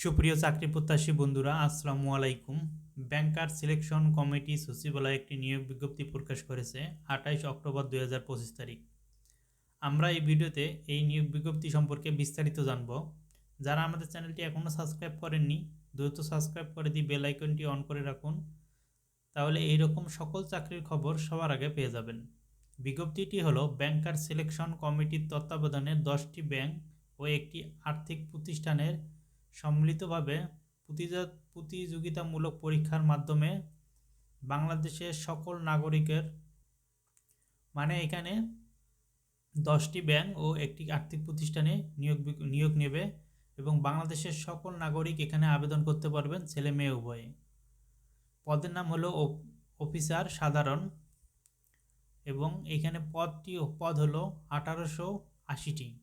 সুপ্রিয় চাকরি প্রত্যাশী বন্ধুরা, আসসালামু আলাইকুম। ব্যাংকার সিলেকশন কমিটি সচিবালয় একটি নিয়োগ বিজ্ঞপ্তি প্রকাশ করেছে আঠাইশ অক্টোবর দুই হাজার পঁচিশ তারিখ। আমরা এই ভিডিওতে এই নিয়োগ বিজ্ঞপ্তি সম্পর্কে বিস্তারিত জানব। যারা আমাদের চ্যানেলটি এখনও সাবস্ক্রাইব করেননি, দ্রুত সাবস্ক্রাইব করে দিয়ে বেল আইকনটি অন করে রাখুন। তাহলে এই রকম সকল চাকরির খবর সবার আগে পেয়ে যাবেন। বিজ্ঞপ্তিটি হলো, ব্যাংকার সিলেকশন কমিটির তত্ত্বাবধানে দশটি ব্যাংক ও একটি আর্থিক প্রতিষ্ঠানের সম্মিলিতভাবে প্রতিযা- প্রতিযোগিতামূলক পরীক্ষার মাধ্যমে বাংলাদেশের সকল নাগরিকের মানে এখানে দশটি ব্যাংক ও একটি আর্থিক প্রতিষ্ঠানে নিয়োগ নিয়োগ নেবে এবং বাংলাদেশের সকল নাগরিক এখানে আবেদন করতে পারবেন ছেলে মেয়ে উভয়ে। পদের নাম হলো অফ- অফিসার সাধারণ এবং এখানে পদটি পদ হলো আঠারোশো আশিটি।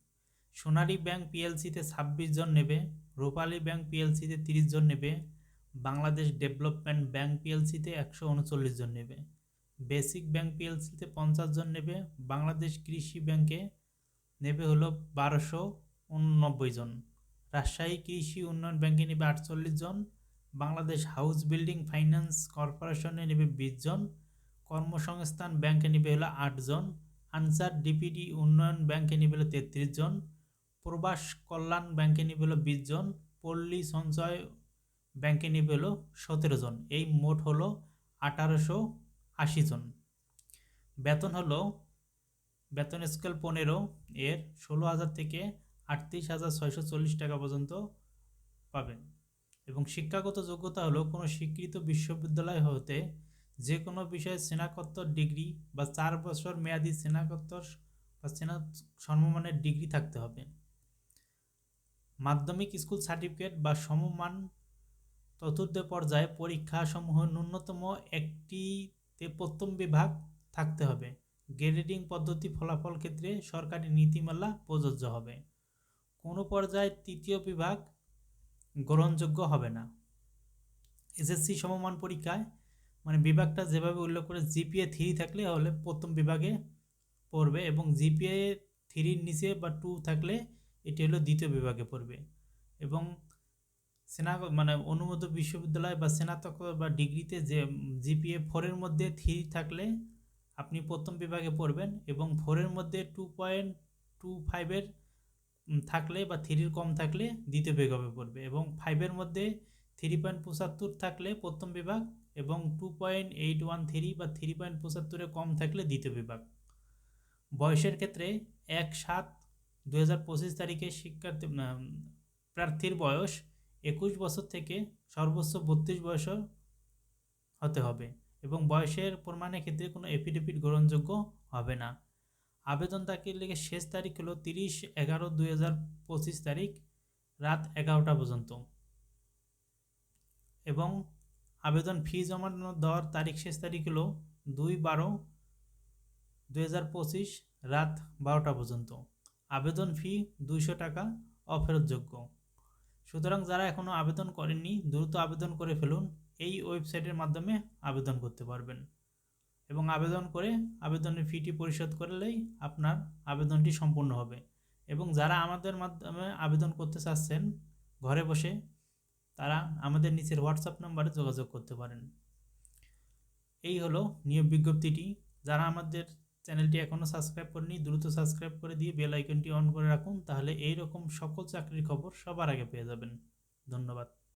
সোনালী ব্যাংক পিএলসিতে ছাব্বিশ জন নেবে। রূপালী ব্যাংক পিএলসিতে তিরিশ জন নেবে, বাংলাদেশ ডেভেলপমেন্ট ব্যাংক পিএলসিতে একশো উনচল্লিশ জন নেবে, বেসিক ব্যাংক পিএলসিতে পঞ্চাশ জন নেবে, বাংলাদেশ কৃষি ব্যাংকে নেবে হলো বারোশো উননব্বই জন, রাজশাহী কৃষি উন্নয়ন ব্যাংকে নেবে আটচল্লিশ জন, বাংলাদেশ হাউস বিল্ডিং ফাইন্যান্স কর্পোরেশনে নেবে বিশ জন, কর্মসংস্থান ব্যাংকে নেবে হলো আটজন আনসার ডিপিডি উন্নয়ন ব্যাংকে নেবে হলো তেত্রিশ জন প্রবাস কল্যাণ ব্যাংকে নিবে হলো বিশ জন, পল্লী সঞ্চয় ব্যাংকে নিবে হলো সতেরো জন। এই মোট হলো আঠারোশো আশি জন। বেতন হলো, বেতন স্কেল পনেরো, এর ষোলো হাজার থেকে আটত্রিশ হাজার ছয়শো চল্লিশ টাকা পর্যন্ত পাবেন। এবং শিক্ষাগত যোগ্যতা হলো কোনো স্বীকৃত বিশ্ববিদ্যালয় হতে যে কোনো বিষয়ে স্নাতকোত্তর ডিগ্রি বা চার বছর মেয়াদি স্নাতকোত্তর বা স্নাত সমমানের ডিগ্রি থাকতে হবে। মাধ্যমিক স্কুল সার্টিফিকেট বা সমমান চতুর্থ পর্যায়ে পরীক্ষাসমূহ ন্যূনতম একটিতে প্রথম বিভাগ থাকতে হবে। গ্রেডিং পদ্ধতি ফলাফল ক্ষেত্রে সরকারি নীতিমালা প্রযোজ্য হবে। কোনো পর্যায়ে তৃতীয় বিভাগ গ্রহণযোগ্য হবে না। এসএসসি সমমান পরীক্ষায় মানে বিভাগটা যেভাবে উল্লেখ করে জিপিএ থ্রি থাকলে হলে প্রথম বিভাগে পড়বে এবং জিপিএ থ্রির নিচে বা টু থাকলে এটি হলো দ্বিতীয় বিভাগে পড়বে। এবং স্নাতক মানে অনুমোদিত বিশ্ববিদ্যালয় বা স্নাতক বা ডিগ্রিতে যে জিপিএ ফোরের মধ্যে থ্রি থাকলে আপনি প্রথম বিভাগে পড়বেন এবং ফোরের মধ্যে টু পয়েন্ট টু ফাইভের থাকলে বা থ্রির কম থাকলে দ্বিতীয় বিভাগে পড়বে এবং ফাইভের মধ্যে থ্রি পয়েন্ট পঁচাত্তর থাকলে প্রথম বিভাগ এবং two point eight one three বা থ্রি পয়েন্ট পঁচাত্তরে কম থাকলে দ্বিতীয় বিভাগ। বয়সের ক্ষেত্রে এক, সাত দু হাজার পঁচিশ তারিখে শিক্ষার্থী প্রার্থীর বয়স একুশ বছর থেকে সর্বোচ্চ বত্রিশ বয়স হতে হবে এবং বয়সের প্রমাণের ক্ষেত্রে কোনো এফিডেভিট গ্রহণযোগ্য হবে না। আবেদন দাখিল লেগে শেষ তারিখ হলো তিরিশ এগারো দুই তারিখ রাত এগারোটা পর্যন্ত। এবং আবেদন ফি জমা দেওয়ার তারিখ শেষ তারিখ হলো দুই বারো দুই রাত বারোটা পর্যন্ত। আবেদন ফি দুইশো টাকা অফেরতযোগ্য। সুতরাং যারা এখনও আবেদন করেননি, দ্রুত আবেদন করে ফেলুন। এই ওয়েবসাইটের মাধ্যমে আবেদন করতে পারবেন। এবং আবেদন করে আবেদনের ফিটি পরিশোধ করলেই আপনার আবেদনটি সম্পূর্ণ হবে। এবং যারা আমাদের মাধ্যমে আবেদন করতে চাচ্ছেন, ঘরে বসে, তারা আমাদের নিচের হোয়াটসঅ্যাপ নাম্বারে যোগাযোগ করতে পারেন। এই হলো নিয়োগ বিজ্ঞপ্তিটি। যারা আমাদের চ্যানেলটি এখনও সাবস্ক্রাইব করেনি, দ্রুত সাবস্ক্রাইব করে দিয়ে বেল আইকনটি অন করে রাখুন, তাহলে এই রকম সকল চাকরির খবর সবার আগে পেয়ে যাবেন। ধন্যবাদ।